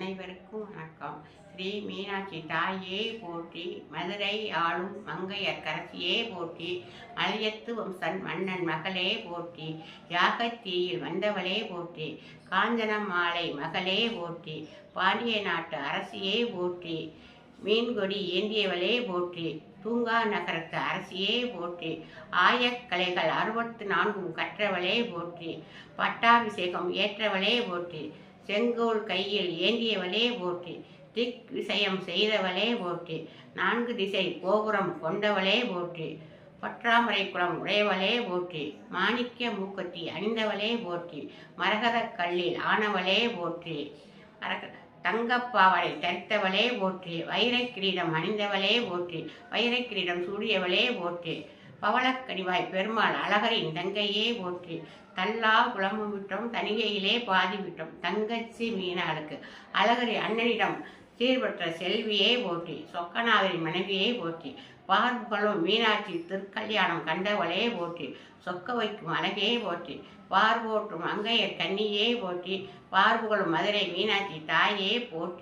அனைவருக்கும் வணக்கம். ஸ்ரீ மீனாட்சி தாயே போற்றி மதுரை ஆளும் மங்கையர்க்கரசியே போற்றி மலையத்து வம்சன் மன்னன் மகளே போற்றி யாகத்தீயில் வந்தவளே போற்றி காஞ்சனம் மாலை மகளே போற்றி பாண்டிய நாட்டு அரசியே போற்றி மீன்கொடி ஏந்தியவளே போற்றி தூங்கா நகரத்து அரசியே போற்றி ஆயக்கலைகள் அறுபத்து நான்கும் கற்றவளே போற்றி பட்டாபிஷேகம் ஏற்றவளே போற்றி செங்கோல் கையில் ஏந்தியவளே போற்றி திக் விஷயம் செய்தவளே போற்றி நான்கு திசை கோபுரம் கொண்டவளே போற்றி பற்றாமரை குளம் உடையவளே போற்றி மாணிக்க மூக்கத்தி அணிந்தவளே போற்றி மரகதக் கல்லில் ஆனவளே போற்றி தங்கப்பாவளை தரித்தவளே போற்றி வைரக் கிரீடம் அணிந்தவளே போற்றி வைரக் கிரீடம் சூடியவளே போற்றி பவளக்கடிவாய் பெருமாள் அழகரின் தங்கையே போற்றி. தல்லா குழம்பு விட்டோம் தனிகையிலே பாதி விட்டோம் தங்கச்சி மீனாளுக்கு. அழகரி அண்ணனிடம் சீர்பெற்ற செல்வியே போற்றி சொக்கநாதரின் மனைவியை போற்றி. பார்புகளும் மீனாட்சி திருக்கல்யாணம் கண்டவளே போற்றி சொக்க வைக்கும் அழகையே போற்றி. பார்வோற்றும் அங்கையர் கன்னியே போற்றி பார்புகளும் மதுரை மீனாட்சி தாயே போற்றி.